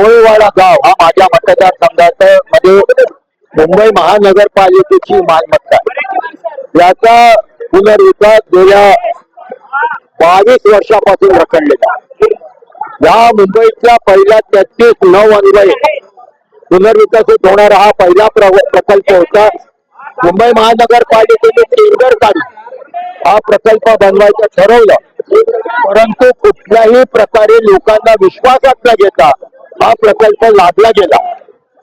भोईवाडा गाव हा माझ्या मतदारसंघाचा मध्ये म्हणजे मुंबई महानगरपालिकेची मालमत्ता याचा पुनर्विकास गेल्या बावीस वर्षापासून रखडलेला या मुंबईच्या पहिल्या तेहतीस नऊ अन्वय पुनर्विकसित होणारा हा पहिला प्र- प्रकल्प होता. मुंबई महानगरपालिकेने टेंडर काढून हा प्रकल्प बनवायचं ठरवलं. परंतु कुठल्याही प्रकारे लोकांना विश्वासात न घेता हा प्रकल्प लादला गेला.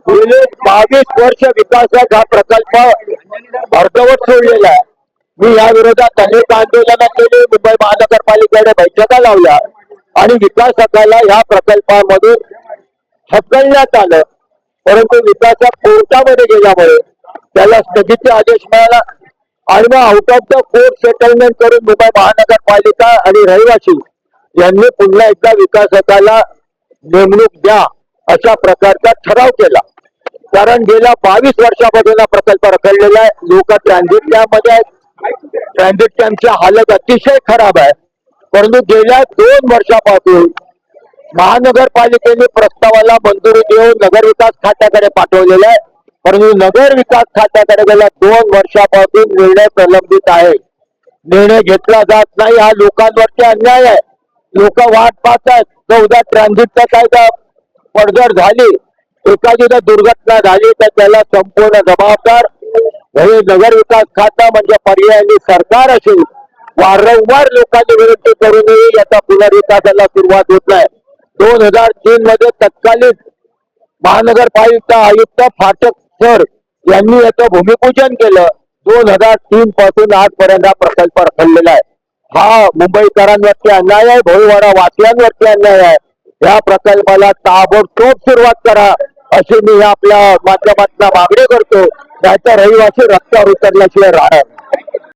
गेले बावीस वर्ष विकासात हा प्रकल्प अर्धवट सोडलेला आहे. मी या विरोधात अनेक आंदोलनं केली. मुंबई महानगरपालिकेने बैठका लावल्या. आणि विकासकाला या प्रकल्पामधून हकलण्यात आलं. परंतु विकासात कोर्टामध्ये गेल्यामुळे त्याला स्थगिती आदेश मिळाला. आणि मग out of the court settlement करून मुंबई महानगरपालिका आणि रहिवासी यांनी पुन्हा एकदा विकासकाला नेमणूक द्या अशा प्रकारचा ठराव केला. कारण गेल्या बावीस वर्षापासून हा प्रकल्प रखडलेला आहे. लोक ट्रान्झिट कॅम्पमध्ये आहेत. ट्रान्झिट कॅम्पची हालत अतिशय खराब आहे. परंतु गेल्या दोन वर्षापासून महानगरपालिकेने प्रस्तावाला मंजुरी देऊन नगर विकास खात्याकडे पाठवलेला आहे. परंतु नगर विकास खात्याकडे गेल्या दोन वर्षापासून निर्णय प्रलंबित आहे. निर्णय घेतला जात नाही. हा लोकांवरती अन्याय आहे. लोक वाट पाहतात चौदा ट्रान्झिटचा काय पडझड झाली. एखादी जर दुर्घटना झाली तर त्याला संपूर्ण जबाबदार हे नगर विकास खाता म्हणजे पर्यायी सरकार असेल वारंवार लोकांनी विनंती करूनही याचा पुनर्विकासाला सुरुवात होत नाही. दोन हजार तीन मध्ये तत्कालीन महानगरपालिका आयुक्त फाटक सर यांनी याचं भूमिपूजन केलं. दोन हजार तीन पासून आजपर्यंत हा प्रकल्प रखडलेला आहे. हा मुंबईकरांवरती अन्याय आहे भोईवाडा वासियांवरती अन्याय आहे. या प्रकल्पाला ताबडतोब सुरुवात करा अशी मी आपल्या माध्यमातून मागणी करतो. नाहीतर रहिवासी रस्त्यावर उतरल्याशिवाय राहणार